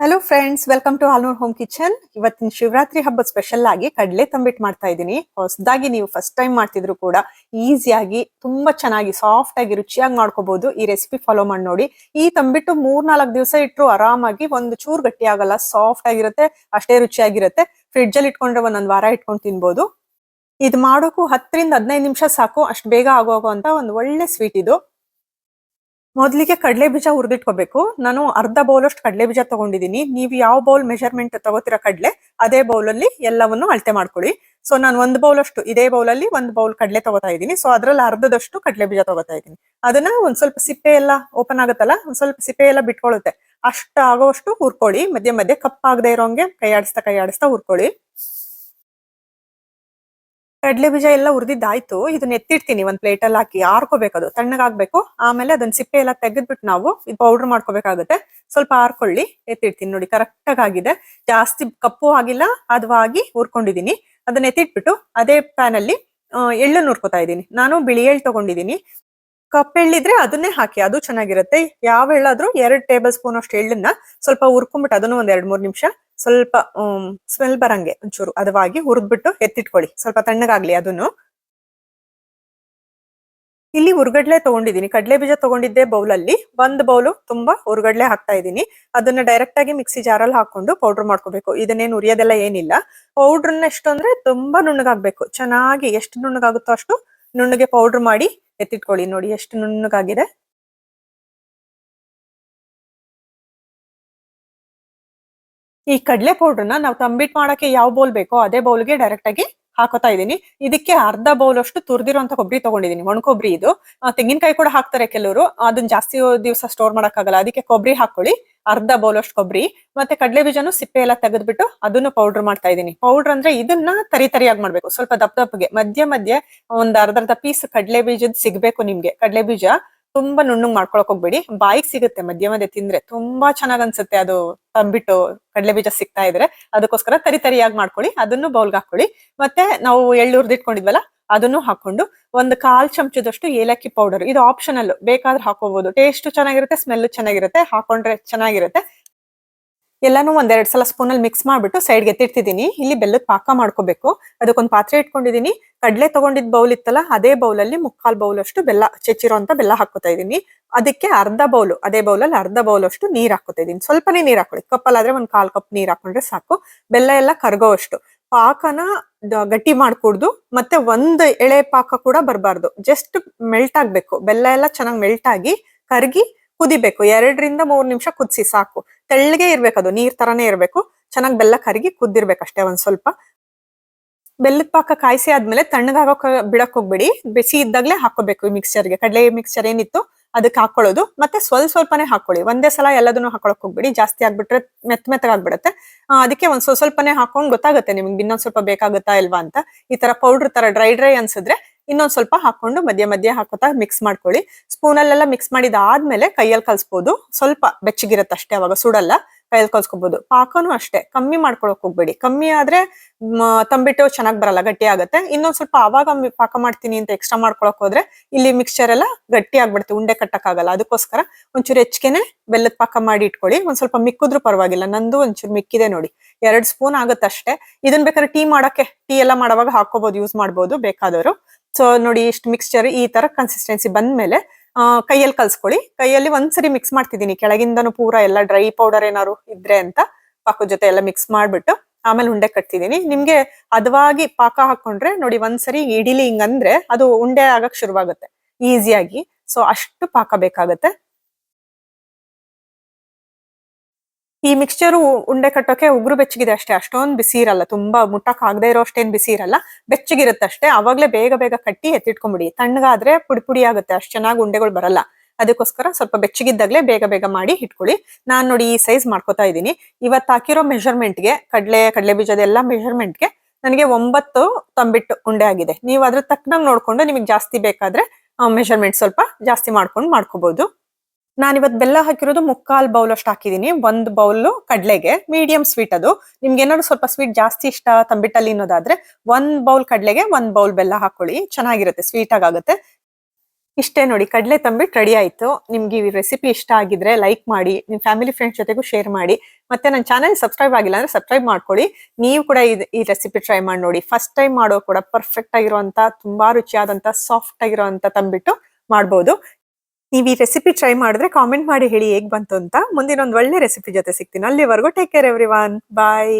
Hello friends welcome to Alnoor home kitchen ಇವತ್ತಿನ ಶಿವರಾತ್ರಿ ಹಬ್ಬ special ಆಗಿ ಕಡಲೆ ತಂಬಿಟ್ಟು ಮಾಡ್ತಾ ಇದ್ದೀನಿ. ಹೊಸದಾಗಿ ನೀವು ಫಸ್ಟ್ ಟೈಮ್ ಮಾಡ್ತಿದ್ರು ಕೂಡ ಈಸಿಯಾಗಿ ತುಂಬಾ ಚೆನ್ನಾಗಿ ಸಾಫ್ಟ್ ಆಗಿ ರುಚಿಯಾಗಿ ಮಾಡ್ಕೋಬಹುದು ಈ ರೆಸಿಪಿ ಫಾಲೋ ಮಾಡಿ ನೋಡಿ. ಈ ತಂಬಿಟ್ಟು ಮೂರ್ ನಾಲ್ಕು ದಿವಸ ಇಟ್ಟರು ಆರಾಮಾಗಿ ಒಂದು ಚೂರು ಗಟ್ಟಿ ಆಗಲ್ಲ ಸಾಫ್ಟ್ ಆಗಿರುತ್ತೆ, ಅಷ್ಟೇ ರುಚಿಯಾಗಿರುತ್ತೆ. ಫ್ರಿಡ್ಜ್ ಅಲ್ಲಿ ಇಟ್ಕೊಂಡ್ರೆ ಒಂದೊಂದು ವಾರ ಇಟ್ಕೊಂಡು ತಿನ್ಬೋದು. ಇದು ಮಾಡೋಕು ಹತ್ತರಿಂದ ಹದಿನೈದು ನಿಮಿಷ ಸಾಕು, ಅಷ್ಟು ಬೇಗ ಆಗೋಗುವಂತ ಒಂದು ಒಳ್ಳೆ ಸ್ವೀಟ್ ಇದು. ಮೊದಲಿಗೆ ಕಡಲೆ ಬೀಜ ಹುರಿದಿಟ್ಕೋಬೇಕು. ನಾನು ಅರ್ಧ ಬೌಲ್ ಅಷ್ಟು ಕಡಲೆ ಬೀಜ ತಗೊಂಡಿದ್ದೀನಿ ನೀವು ಯಾವ ಬೌಲ್ ಮೆಷರ್ಮೆಂಟ್ ತಗೋತಿರೋ ಕಡಲೆ, ಅದೇ ಬೌಲಲ್ಲಿ ಎಲ್ಲವನ್ನು ಅಳತೆ ಮಾಡ್ಕೊಳ್ಳಿ. ಸೊ ನಾನು ಒಂದು ಬೌಲ್ ಅಷ್ಟು, ಇದೇ ಬೌಲಲ್ಲಿ ಒಂದು ಬೌಲ್ ಕಡಲೆ ತಗೋತಾ ಇದ್ದೀನಿ ಸೊ ಅದ್ರಲ್ಲಿ ಅರ್ಧದಷ್ಟು ಕಡಲೆ ಬೀಜ ತಗೋತಾ ಇದ್ದೀನಿ ಅದನ್ನ ಒಂದ್ ಸ್ವಲ್ಪ ಸಿಪ್ಪೆ ಎಲ್ಲ ಓಪನ್ ಆಗುತ್ತಲ್ಲ, ಒಂದ್ ಸ್ವಲ್ಪ ಸಿಪ್ಪೆ ಎಲ್ಲ ಬಿಟ್ಕೊಳ್ಳುತ್ತೆ ಅಷ್ಟು ಆಗೋವಷ್ಟು ಹುರ್ಕೊಳ್ಳಿ. ಮಧ್ಯೆ ಮಧ್ಯೆ ಕಪ್ಪಾಗದೆ ಇರೋಂಗೆ ಕೈ ಆಡಿಸ್ತಾ ಕೈ ಆಡಿಸ್ತಾ ಹುರ್ಕೊಳ್ಳಿ. ಕಡಲೆ ಬೀಜ ಎಲ್ಲ ಹುರಿದಿದ್ದಾಯ್ತು. ಇದನ್ನ ಎತ್ತಿಡ್ತೀನಿ ಒಂದ್ ಪ್ಲೇಟ್ ಅಲ್ಲಿ ಹಾಕಿ. ಆರ್ಕೋಬೇಕದು ತಣ್ಣಗಾಗ್ಬೇಕು. ಆಮೇಲೆ ಅದನ್ನ ಸಿಪ್ಪೆ ಎಲ್ಲ ತೆಗೆದ್ಬಿಟ್ಟು ನಾವು ಇದು ಪೌಡರ್ ಮಾಡ್ಕೋಬೇಕಾಗುತ್ತೆ. ಸ್ವಲ್ಪ ಆರ್ಕೊಳ್ಳಿ. ಎತ್ತಿಡ್ತೀನಿ ನೋಡಿ. ಕರೆಕ್ಟ್ ಆಗಿದೆ. ಜಾಸ್ತಿ ಕಪ್ಪು ಆಗಿಲ್ಲ. ಹದವಾಗಿ ಹುರ್ಕೊಂಡಿದೀನಿ ಅದನ್ನ ಎತ್ತಿಟ್ಬಿಟ್ಟು ಅದೇ ಪ್ಯಾನ್ ಅಲ್ಲಿ ಎಳ್ಳು ನುರ್ಕೋತಾ ಇದ್ದೀನಿ. ನಾನು ಬಿಳಿ ಎಳ್ಳು ತಗೊಂಡಿದ್ದೀನಿ. ಕಪ್ಪೆಳ್ಳಿದ್ರೆ ಅದನ್ನೇ ಹಾಕಿ. ಅದು ಚೆನ್ನಾಗಿರುತ್ತೆ. ಯಾವ ಎಳ್ಳಾದ್ರೂ ಎರಡು ಟೇಬಲ್ ಸ್ಪೂನ್ ಅಷ್ಟು ಎಳ್ಳನ್ನ ಸ್ವಲ್ಪ ಹುರ್ಕೊಂಡ್ಬಿಟ್ಟು ಅದನ್ನು ಒಂದ್ ಎರಡ್ ಮೂರ್ ನಿಮಿಷ ಸ್ವಲ್ಪ ಸ್ಮೆಲ್ ಬರಂಗೆ ಒಂಚೂರು. ಅದವಾಗಿ ಹುರಿದ್ಬಿಟ್ಟು ಎತ್ತಿಟ್ಕೊಳ್ಳಿ. ಸ್ವಲ್ಪ ತಣ್ಣಗಾಗ್ಲಿ ಅದನ್ನು. ಇಲ್ಲಿ ಹುರ್ಗಡ್ಲೆ ತಗೊಂಡಿದ್ದೀನಿ. ಕಡಲೆ ಬೀಜ ತಗೊಂಡಿದ್ದೆ ಬೌಲ್ ಅಲ್ಲಿ ಒಂದ್ ಬೌಲು ತುಂಬಾ ಹುರ್ಗಡ್ಲೆ ಹಾಕ್ತಾ ಇದ್ದೀನಿ. ಅದನ್ನ ಡೈರೆಕ್ಟ್ ಆಗಿ ಮಿಕ್ಸಿ ಜಾರಲ್ಲಿ ಹಾಕೊಂಡು ಪೌಡರ್ ಮಾಡ್ಕೋಬೇಕು. ಇದನ್ನೇನು ಉರಿಯೋದೆಲ್ಲ ಏನಿಲ್ಲ. ಪೌಡ್ರನ್ನ ಎಷ್ಟು ಅಂದ್ರೆ ತುಂಬಾ ನುಣ್ಣಗಾಗ್ಬೇಕು. ಚೆನ್ನಾಗಿ ಎಷ್ಟು ನುಣ್ಣಗಾಗುತ್ತೋ ಅಷ್ಟು ನುಣ್ಣಗೆ ಪೌಡರ್ ಮಾಡಿ ಎತ್ತಿಟ್ಕೊಳ್ಳಿ ನೋಡಿ ಎಷ್ಟು ನುಣ್ಣಗಾಗಿದೆ. ಈ ಕಡಲೆ ಪೌಡ್ರನ್ನ ನಾವು ತಂಬಿಟ್ ಮಾಡೋಕೆ ಯಾವ ಬೌಲ್ ಬೇಕೋ ಅದೇ ಬೌಲ್ಗೆ ಡೈರೆಕ್ಟ್ ಆಗಿ ಹಾಕೋತಾ ಇದ್ದೀನಿ. ಇದಕ್ಕೆ ಅರ್ಧ ಬೌಲ್ ಅಷ್ಟು ತುರ್ದಿರೋಂತ ಕೊಬ್ಬರಿ ತಗೊಂಡಿದ್ದೀನಿ ಒಣಕೊಬ್ಬರಿ ಇದು. ತೆಂಗಿನಕಾಯಿ ಕೂಡ ಹಾಕ್ತಾರೆ ಕೆಲವರು ಅದನ್ನ ಜಾಸ್ತಿ ದಿವಸ ಸ್ಟೋರ್ ಮಾಡೋಕ್ಕಾಗಲ್ಲ, ಅದಕ್ಕೆ ಕೊಬ್ಬರಿ ಹಾಕೊಳ್ಳಿ. ಅರ್ಧ ಬೌಲ್ ಅಷ್ಟು ಕೊಬ್ಬರಿ ಮತ್ತೆ ಕಡಲೆ ಬೀಜನು ಸಿಪ್ಪೆ ಎಲ್ಲ ತೆಗೆದ್ಬಿಟ್ಟು ಅದನ್ನು ಪೌಡರ್ ಮಾಡ್ತಾ ಇದ್ದೀನಿ. ಪೌಡರ್ ಅಂದ್ರೆ ಇದನ್ನ ತರಿ ತರಿಯಾಗಿ ಮಾಡ್ಬೇಕು, ಸ್ವಲ್ಪ ದಪ್ಪ ದಪ್ಪಗೆ, ಮಧ್ಯ ಮಧ್ಯೆ ಒಂದ್ ಅರ್ಧ ಪೀಸ್ ಕಡಲೆ ಬೀಜದ ಸಿಗ್ಬೇಕು ನಿಮ್ಗೆ, ಕಡಲೆ ಬೀಜ. ತುಂಬಾ ನುಣ್ಣಗ್ ಮಾಡ್ಕೊಳಕ್ ಹೋಗ್ಬೇಡಿ. ಬಾಯಿಗೆ ಸಿಗುತ್ತೆ ಮಧ್ಯ ಮಧ್ಯ ತಿಂದ್ರೆ. ತುಂಬಾ ಚೆನ್ನಾಗ್ ಅನ್ಸುತ್ತೆ ಅದು ತಂಬಿಟ್ಟು ಕಡಲೆ ಬೀಜ ಸಿಗ್ತಾ ಇದ್ರೆ. ಅದಕ್ಕೋಸ್ಕರ ತರಿ ತರಿಯಾಗಿ ಮಾಡ್ಕೊಳ್ಳಿ. ಅದನ್ನು ಬೌಲ್ಗೆ ಹಾಕೊಳ್ಳಿ ಮತ್ತೆ ನಾವು ಎಳ್ಳು ಹುರಿದಿಟ್ಕೊಂಡಿದ್ವಲ್ಲ ಅದನ್ನು ಹಾಕೊಂಡು ಒಂದು ಕಾಲ್ ಚಮಚದಷ್ಟು ಏಲಕ್ಕಿ ಪೌಡರ್. ಇದು ಆಪ್ಷನಲ್ ಬೇಕಾದ್ರೆ ಹಾಕೋಬಹುದು ಟೇಸ್ಟ್ ಚೆನ್ನಾಗಿರುತ್ತೆ ಸ್ಮೆಲ್ ಚೆನ್ನಾಗಿರುತ್ತೆ. ಹಾಕೊಂಡ್ರೆ ಚೆನ್ನಾಗಿರುತ್ತೆ. ಎಲ್ಲಾನು ಒಂದೆರಡು ಸಲ ಸ್ಪೂನ್ ಅಲ್ಲಿ ಮಿಕ್ಸ್ ಮಾಡ್ಬಿಟ್ಟು ಸೈಡ್ಗೆ ಎತ್ತಿಡ್ತಿದ್ದೀನಿ. ಇಲ್ಲಿ ಬೆಲ್ಲದ ಪಾಕ ಮಾಡ್ಕೋಬೇಕು. ಅದಕ್ಕೊಂದು ಪಾತ್ರೆ ಇಟ್ಕೊಂಡಿದ್ದೀನಿ. ಕಡಲೆ ತಗೊಂಡಿದ್ದ ಬೌಲ್ ಇತ್ತಲ್ಲ, ಅದೇ ಬೌಲ್ ಅಲ್ಲಿ ಮುಕ್ಕಾಲ್ ಬೌಲ್ ಅಷ್ಟು ಬೆಲ್ಲ, ಚೆಚ್ಚಿರೋಂತ ಬೆಲ್ಲ ಹಾಕೋತಾ ಇದೀನಿ ಅದಕ್ಕೆ ಅರ್ಧ ಬೌಲ್ ಅದೇ ಬೌಲ್ ಅಲ್ಲಿ ಅರ್ಧ ಬೌಲ್ ಅಷ್ಟು ನೀರ್ ಹಾಕೋತಾ ಇದೀನಿ ಸ್ವಲ್ಪನೇ ನೀರ್ ಹಾಕೊಳ್ಳಿ ಕಪ್ಪಲ್ಲಾದ್ರೆ ಒಂದ್ ಕಾಲ್ ಕಪ್ ನೀರ್ ಹಾಕೊಂಡ್ರೆ ಸಾಕು. ಬೆಲ್ಲ ಎಲ್ಲ ಕರ್ಗೋ ಅಷ್ಟು. ಪಾಕನ ಗಟ್ಟಿ ಮಾಡ್ಕೊಡ್ದು, ಮತ್ತೆ ಒಂದ್ ಎಳೆ ಪಾಕ ಕೂಡ ಬರಬಾರ್ದು. ಜಸ್ಟ್ ಮೆಲ್ಟ್ ಆಗ್ಬೇಕು. ಬೆಲ್ಲ ಎಲ್ಲ ಚೆನ್ನಾಗಿ ಮೆಲ್ಟ್ ಆಗಿ ಕರ್ಗಿ ಕುದಿಬೇಕು, ಎರಡರಿಂದ ಮೂರ್ ನಿಮಿಷ ಕುದಿಸಿ ಸಾಕು. ತೆಳ್ಳಗೆ ಇರ್ಬೇಕು ಅದು ನೀರ್ ತರನೇ ಇರ್ಬೇಕು. ಚೆನ್ನಾಗಿ ಬೆಲ್ಲ ಕರಗಿ ಕುದ್ದಿರ್ಬೇಕಷ್ಟೇ ಒಂದ್ ಸ್ವಲ್ಪ. ಬೆಲ್ಲದ ಪಾಕ ಕಾಯಿಸಿ ಆದ್ಮೇಲೆ ತಣ್ಣಗಾಗೋಕ ಬಿಡಕ್ ಹೋಗ್ಬೇಡಿ. ಬಿಸಿ ಇದ್ದಾಗಲೇ ಹಾಕೋಬೇಕು ಈ ಮಿಕ್ಸ್ಚರ್ಗೆ ಕಡಲೆ ಮಿಕ್ಸ್ಚರ್ ಏನಿತ್ತು ಅದಕ್ಕೆ ಹಾಕೊಳ್ಳೋದು. ಮತ್ತೆ ಸ್ವಲ್ಪ ಸ್ವಲ್ಪನೇ ಹಾಕೊಳ್ಳಿ. ಒಂದೇ ಸಲ ಎಲ್ಲದನ್ನು ಹಾಕೊಳಕ್ ಹೋಗ್ಬೇಡಿ. ಜಾಸ್ತಿ ಆಗ್ಬಿಟ್ರೆ ಮೆತ್ತ ಮೆತ್ತಗಾಗ್ಬಿಡುತ್ತೆ. ಅದಕ್ಕೆ ಒಂದ್ ಸ್ವಲ್ಪ ಸ್ವಲ್ಪನೇ ಹಾಕೊಂಡ್ ಗೊತ್ತಾಗುತ್ತೆ ನಿಮ್ಗೆ ಇನ್ನೊಂದ್ ಸ್ವಲ್ಪ ಬೇಕಾಗುತ್ತಾ ಇಲ್ವಾ ಅಂತ. ಈ ತರ ಪೌಡರ್ ತರ ಡ್ರೈ ಡ್ರೈ ಅನ್ಸಿದ್ರೆ ಇನ್ನೊಂದ್ ಸ್ವಲ್ಪ ಹಾಕೊಂಡು ಮಧ್ಯ ಮಧ್ಯ ಹಾಕೋತಾ ಮಿಕ್ಸ್ ಮಾಡ್ಕೊಳ್ಳಿ. ಸ್ಪೂನಲ್ಲೆಲ್ಲ ಮಿಕ್ಸ್ ಮಾಡಿದಾದ್ಮೇಲೆ ಕೈಯಲ್ಲಿ ಕಲ್ಸ್ಬೋದು. ಸ್ವಲ್ಪ ಬೆಚ್ಚಗಿರತ್ತೆ ಅಷ್ಟೇ, ಅವಾಗ ಸುಡಲ್ಲ ಕೈಯಲ್ಲಿ ಕಲ್ಸ್ಕೊಬಹುದು ಪಾಕನು ಅಷ್ಟೇ, ಕಮ್ಮಿ ಮಾಡ್ಕೊಳಕ್ ಹೋಗ್ಬೇಡಿ. ಕಮ್ಮಿ ಆದ್ರೆ ತಂಬಿಟ್ಟು ಚೆನ್ನಾಗ್ ಬರಲ್ಲ, ಗಟ್ಟಿ ಆಗುತ್ತೆ. ಇನ್ನೊಂದ್ ಸ್ವಲ್ಪ ಅವಾಗ ಪಾಕ ಮಾಡ್ತೀನಿ ಅಂತ ಎಕ್ಸ್ಟ್ರಾ ಮಾಡ್ಕೊಳಕ್ ಹೋದ್ರೆ ಇಲ್ಲಿ ಮಿಕ್ಸ್ಚರ್ ಎಲ್ಲ ಗಟ್ಟಿ ಆಗ್ಬಿಡುತ್ತೆ, ಉಂಡೆ ಕಟ್ಟಕ್ಕಾಗಲ್ಲ. ಅದಕ್ಕೋಸ್ಕರ ಒಂಚೂರು ಹೆಚ್ಚಿಗೆನೆ ಬೆಲ್ಲದ ಪಾಕ ಮಾಡಿ ಇಟ್ಕೊಳ್ಳಿ. ಒಂದ್ ಸ್ವಲ್ಪ ಮಿಕ್ಕಿದ್ರು ಪರವಾಗಿಲ್ಲ, ನಂದು ಒಂಚೂರು ಮಿಕ್ಕಿದೆ ನೋಡಿ. ಎರಡ್ ಸ್ಪೂನ್ ಆಗುತ್ತೆ ಅಷ್ಟೇ. ಇದನ್ ಬೇಕಾದ್ರೆ ಟೀ ಮಾಡಕ್ಕೆ, ಟೀ ಎಲ್ಲ ಮಾಡುವಾಗ ಹಾಕೋಬಹುದು ಯೂಸ್ ಮಾಡ್ಬೋದು ಬೇಕಾದವರು. ಸೊ ನೋಡಿ ಇಷ್ಟು ಮಿಕ್ಸ್ಚರ್ ಈ ತರ ಕನ್ಸಿಸ್ಟೆನ್ಸಿ ಬಂದ್ಮೇಲೆ ಮೇಲೆ ಕೈಯಲ್ಲಿ ಕಲ್ಸ್ಕೊಳ್ಳಿ. ಕೈಯಲ್ಲಿ ಒಂದ್ಸರಿ ಮಿಕ್ಸ್ ಮಾಡ್ತಿದ್ದೀನಿ. ಕೆಳಗಿಂದನೂ ಪೂರ ಎಲ್ಲ ಡ್ರೈ ಪೌಡರ್ ಏನಾದ್ರು ಇದ್ರೆ ಅಂತ ಪಾಕದ ಜೊತೆ ಎಲ್ಲ ಮಿಕ್ಸ್ ಮಾಡ್ಬಿಟ್ಟು ಆಮೇಲೆ ಉಂಡೆ ಕಟ್ತಿದ್ದೀನಿ. ನಿಮ್ಗೆ ಹದವಾಗಿ ಪಾಕ ಹಾಕೊಂಡ್ರೆ ನೋಡಿ ಒಂದ್ಸರಿ ಇಡಿಲಿ ಹಿಂಗಂದ್ರೆ ಅದು ಉಂಡೆ ಆಗಕ್ ಶುರುವಾಗುತ್ತೆ. ಈಸಿಯಾಗಿ ಸೊ ಅಷ್ಟು ಪಾಕ ಬೇಕಾಗತ್ತೆ. ಈ ಮಿಕ್ಸ್ಚರ್ ಉಂಡೆ ಕಟ್ಟೋಕೆ ಉಗುರು ಬೆಚ್ಚಗಿದೆ ಅಷ್ಟೇ, ಅಷ್ಟೊಂದು ಬಿಸಿ ಇರಲ್ಲ, ತುಂಬಾ ಮುಟ್ಟಕ್ ಆಗದೆ ಇರೋ ಅಷ್ಟೇನ್ ಬಿಸಿ ಇರಲ್ಲ, ಬೆಚ್ಚಗಿರುತ್ತೆ ಅಷ್ಟೇ, ಅವಾಗ್ಲೇ ಬೇಗ ಬೇಗ ಕಟ್ಟಿ ಎತ್ತಿಟ್ಕೊಂಡ್ಬಿಡಿ ತಣ್ಣಗಾದ್ರೆ ಪುಡಿ ಪುಡಿ ಆಗುತ್ತೆ, ಅಷ್ಟು ಚೆನ್ನಾಗಿ ಉಂಡೆಗಳು ಬರಲ್ಲ, ಅದಕ್ಕೋಸ್ಕರ ಸ್ವಲ್ಪ ಬೆಚ್ಚಗಿದ್ದಾಗ್ಲೇ ಬೇಗ ಬೇಗ ಮಾಡಿ ಇಟ್ಕೊಳ್ಳಿ, ನಾನ್ ನೋಡಿ ಈ ಸೈಜ್ ಮಾಡ್ಕೋತಾ ಇದ್ದೀನಿ, ಇವತ್ತು ಹಾಕಿರೋ ಮೆಷರ್ಮೆಂಟ್ಗೆ ಕಡಲೆ ಕಡಲೆ ಬೀಜದ ಎಲ್ಲ ಮೆಷರ್ಮೆಂಟ್ಗೆ ನನಗೆ ಒಂಬತ್ತು ತಂಬಿಟ್ಟು ಉಂಡೆ ಆಗಿದೆ, ನೀವು ಅದ್ರ ತಕ್ಕನಂಗ್ ನೋಡ್ಕೊಂಡು ನಿಮಗೆ ಜಾಸ್ತಿ ಬೇಕಾದ್ರೆ ಮೆಷರ್ಮೆಂಟ್ ಸ್ವಲ್ಪ ಜಾಸ್ತಿ ಮಾಡ್ಕೊಂಡು ಮಾಡ್ಕೋಬಹುದು ನಾನಿವತ್ ಬೆಲ್ಲ ಹಾಕಿರೋದು ಮುಕ್ಕಾಲ್ ಬೌಲ್ ಅಷ್ಟು ಹಾಕಿದೀನಿ. ಒಂದ್ ಬೌಲ್ ಕಡ್ಲೆಗೆ ಮೀಡಿಯಂ ಸ್ವೀಟ್ ಅದು. ನಿಮ್ಗೆ ಏನಾದ್ರು ಸ್ವಲ್ಪ ಸ್ವೀಟ್ ಜಾಸ್ತಿ ಇಷ್ಟ ತಂಬಿಟ್ಟಲ್ಲಿ ಅನ್ನೋದಾದ್ರೆ ಒಂದ್ ಬೌಲ್ ಕಡ್ಲೆಗೆ ಒಂದ್ ಬೌಲ್ ಬೆಲ್ಲ ಹಾಕೊಳ್ಳಿ. ಚೆನ್ನಾಗಿರುತ್ತೆ ಸ್ವೀಟ್ ಆಗುತ್ತೆ. ಇಷ್ಟೇ ನೋಡಿ, ಕಡಲೆ ತಂಬಿಟ್ಟು ರೆಡಿ ಆಯ್ತು. ನಿಮ್ಗೆ ಈ ರೆಸಿಪಿ ಇಷ್ಟ ಆಗಿದ್ರೆ ಲೈಕ್ ಮಾಡಿ, ನಿಮ್ ಫ್ಯಾಮಿಲಿ ಫ್ರೆಂಡ್ಸ್ ಜೊತೆಗೂ ಶೇರ್ ಮಾಡಿ. ಮತ್ತೆ ನನ್ನ ಚಾನಲ್ ಸಬ್ಸ್ಕ್ರೈಬ್ ಆಗಿಲ್ಲ ಅಂದ್ರೆ ಸಬ್ಸ್ಕ್ರೈಬ್ ಮಾಡ್ಕೊಳ್ಳಿ ನೀವು ಕೂಡ ಈ ರೆಸಿಪಿ ಟ್ರೈ ಮಾಡಿ ನೋಡಿ. ಫಸ್ಟ್ ಟೈಮ್ ಮಾಡೋ ಕೂಡ ಪರ್ಫೆಕ್ಟ್ ಆಗಿರುವಂತ, ತುಂಬಾ ರುಚಿಯಾದಂತ ಸಾಫ್ಟ್ ಆಗಿರುವಂತ ತಂಬಿಟ್ಟು ಮಾಡ್ಬೋದು. ನೀವು ಈ ರೆಸಿಪಿ ಟ್ರೈ ಮಾಡಿದ್ರೆ ಕಾಮೆಂಟ್ ಮಾಡಿ ಹೇಳಿ ಹೇಗೆ ಬಂತು ಅಂತ. ಮುಂದಿನ ಒಂದು ಒಳ್ಳೆ ರೆಸಿಪಿ ಜೊತೆ ಸಿಗ್ತೀನಿ. ಅಲ್ಲಿವರೆಗೂ ಟೇಕ್ ಕೇರ್ ಎವ್ರಿ ಬಾಯ್